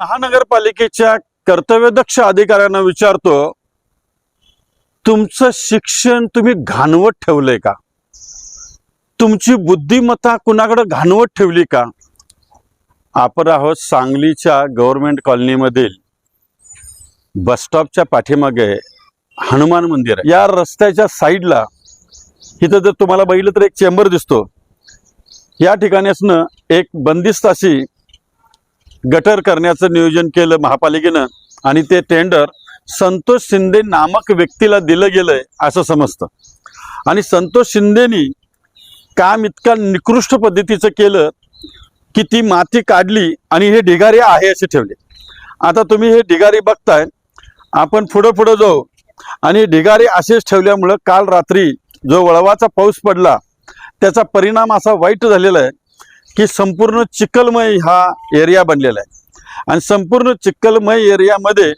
महानगरपालिकेच्या कर्तव्यदक्ष अधिकाऱ्यांना विचारतो तुमचं शिक्षण तुम्ही घाणवत ठेवलंय का? तुमची बुद्धिमत्ता कुणाकडे घाणवत ठेवली का? आपण आहोत सांगलीच्या गव्हर्नमेंट कॉलनीमधील बसस्टॉपच्या पाठीमागे हनुमान मंदिर. आहे या रस्त्याच्या साईडला इथं जर तुम्हाला बघितलं तर एक चेंबर दिसतो. या ठिकाणी असणं एक बंदिस्त अशी गटर करण्याचं नियोजन केलं महापालिकेनं आणि ते टेंडर संतोष शिंदे नामक व्यक्तीला दिलं गेलंय असं समजतं. आणि संतोष शिंदेनी काम इतक्या निकृष्ट पद्धतीचं केलं की ती माती काढली आणि हे ढिगारे आहे असे ठेवले. आता तुम्ही हे ढिगारे बघताय आपण पुढं पुढं जाऊ. आणि ढिगारे असेच ठेवल्यामुळं काल रात्री जो वळवाचा पाऊस पडला त्याचा परिणाम असा वाईट झालेला आहे की संपूर्ण चिखलमय हा एरिया बनलेला आहे. आणि संपूर्ण चिखलमय एरियामध्ये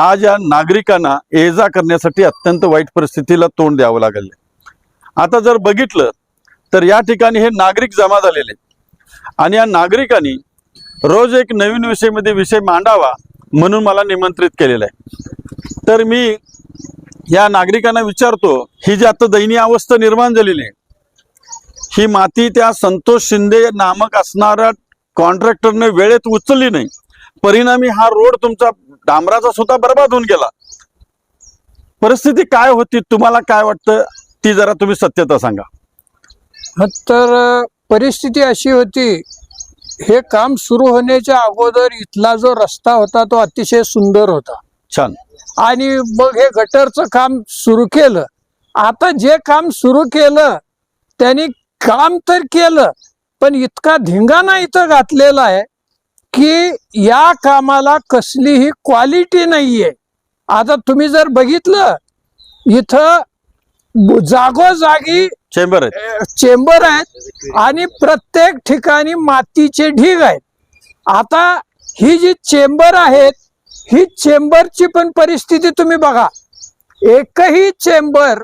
आज या नागरिकांना ये जा करण्यासाठी अत्यंत वाईट परिस्थितीला तोंड द्यावं लागलं आता जर बघितलं तर या ठिकाणी हे नागरिक जमा झालेले आणि या नागरिकांनी रोज एक नवीन विषयमध्ये विषय मांडावा म्हणून मला निमंत्रित केलेलं आहे. तर मी या नागरिकांना विचारतो ही जी आता दयनीय अवस्था निर्माण झालेली आहे ही माती त्या संतोष शिंदे नामक असणाऱ्या कॉन्ट्रॅक्टरने वेळेत उचलली नाही. परिणामी हा रोड तुमचा डांबराचा सुद्धा बर्बाद होऊन गेला. परिस्थिती काय होती? तुम्हाला काय वाटतं? ती जरा तुम्ही सत्यता सांगा. तर परिस्थिती अशी होती हे काम सुरू होण्याच्या अगोदर इथला जो रस्ता होता तो अतिशय सुंदर होता. छान. आणि मग हे गटरचं काम सुरू केलं. आता जे काम सुरू केलं त्यांनी काम तर केलं पण इतका धिंगाणा इथं घातलेला आहे की या कामाला कसलीही क्वालिटी नाहीये. आता तुम्ही जर बघितलं इथं जागोजागी चेंबर आहे चेंबर आहेत आणि प्रत्येक ठिकाणी मातीचे ढीग आहेत. आता ही जी चेंबर आहेत ही चेंबरची पण परिस्थिती तुम्ही बघा. एकही चेंबर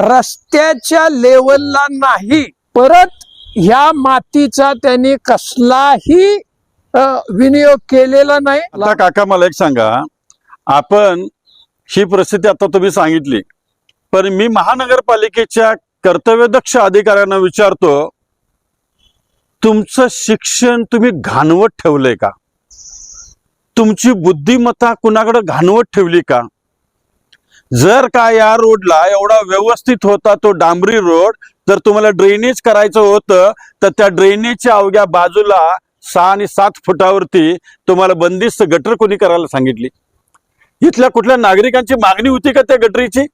रस्त्याच्या लेवलला नाही. परत ह्या मातीचा त्यांनी कसलाही विनियोग केलेला नाही. आता काका मला एक सांगा. आपण ही परिस्थिती आता तुम्ही सांगितली. पण मी महानगरपालिकेच्या कर्तव्यदक्ष अधिकाऱ्यांना विचारतो तुमचं शिक्षण तुम्ही घाणवत ठेवलंय का? तुमची बुद्धिमत्ता कुणाकडे घाणवत ठेवली का? जर का या रोडला एवढा व्यवस्थित होता तो डांबरी रोड जर तुम्हाला ड्रेनेज करायचं होतं तर त्या ड्रेनेजच्या अवघ्या बाजूला सहा आणि सात फुटावरती तुम्हाला बंदिस्त गटर कोणी करायला सांगितली? इथल्या कुठल्या नागरिकांची मागणी होती का त्या गटरीची?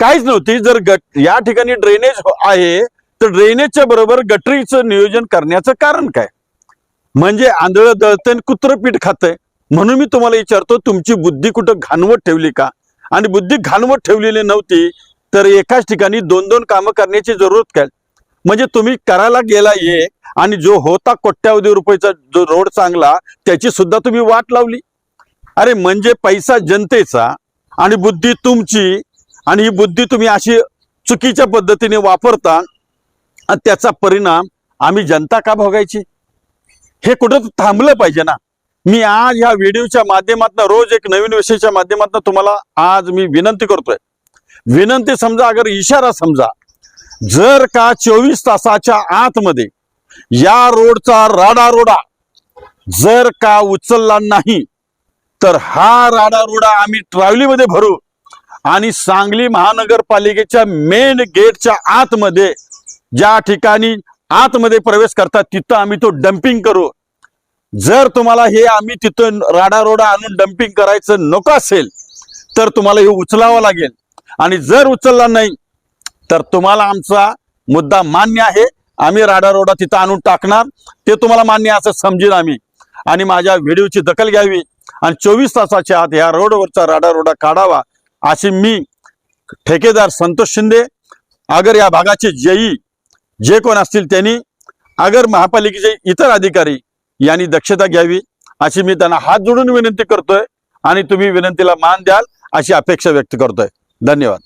काहीच नव्हती. जर गट या ठिकाणी ड्रेनेज आहे तर ड्रेनेजच्या बरोबर गटरीचं नियोजन करण्याचं कारण काय? म्हणजे आंधळं दळतंय आणि कुत्रं पीठ खातंय. म्हणून मी तुम्हाला विचारतो तुमची बुद्धी कुठं घाणवत ठेवली का? आणि बुद्धी घाणवत ठेवलेली नव्हती तर एकाच ठिकाणी दोन दोन कामं करण्याची जरूरत काय? म्हणजे तुम्ही करायला गेला एक आणि जो होता कोट्यावधी रुपयाचा जो रोड चांगला त्याची सुद्धा तुम्ही वाट लावली. अरे म्हणजे पैसा जनतेचा आणि बुद्धी तुमची आणि ही बुद्धी तुम्ही अशी चुकीच्या पद्धतीने वापरता त्याचा परिणाम आम्ही जनता का भोगायची? हे कुठं थांबलं पाहिजे ना? मी आज ह्या व्हिडिओच्या माध्यमातून रोज एक नवीन विषयाच्या माध्यमातून तुम्हाला आज मी विनंती करतोय. विनंती समजा अगर इशारा समजा जर का चोवीस तासाच्या आतमध्ये या रोडचा राडारोडा जर का उचलला नाही तर हा राडारोडा आम्ही ट्रॅव्हलीमध्ये भरू आणि सांगली महानगरपालिकेच्या मेन गेटच्या आतमध्ये ज्या ठिकाणी आतमध्ये प्रवेश करतात तिथं आम्ही तो डम्पिंग करू. जर तुम्हाला हे आम्ही तिथं राडारोडा आणून डम्पिंग करायचं नको असेल तर तुम्हाला हे उचलावं लागेल. आणि जर उचलला नाही तर तुम्हाला आमचा मुद्दा मान्य आहे. आम्ही राडा रोडा तिथं आणून टाकणार. ते तुम्हाला मान्य असं समजेन आम्ही. आणि माझ्या व्हिडिओची दखल घ्यावी. आणि चोवीस तासाच्या आत या रोडवरचा राडा रोडा काढावा अशी मी ठेकेदार संतोष शिंदे अगर या भागाचे जेई जे कोण असतील त्यांनी अगर महापालिकेचे इतर अधिकारी यांनी दक्षता घ्यावी अशी मी त्यांना हात जोडून विनंती करतोय. आणि तुम्ही विनंतीला मान द्याल अशी अपेक्षा व्यक्त करतोय. धन्यवाद.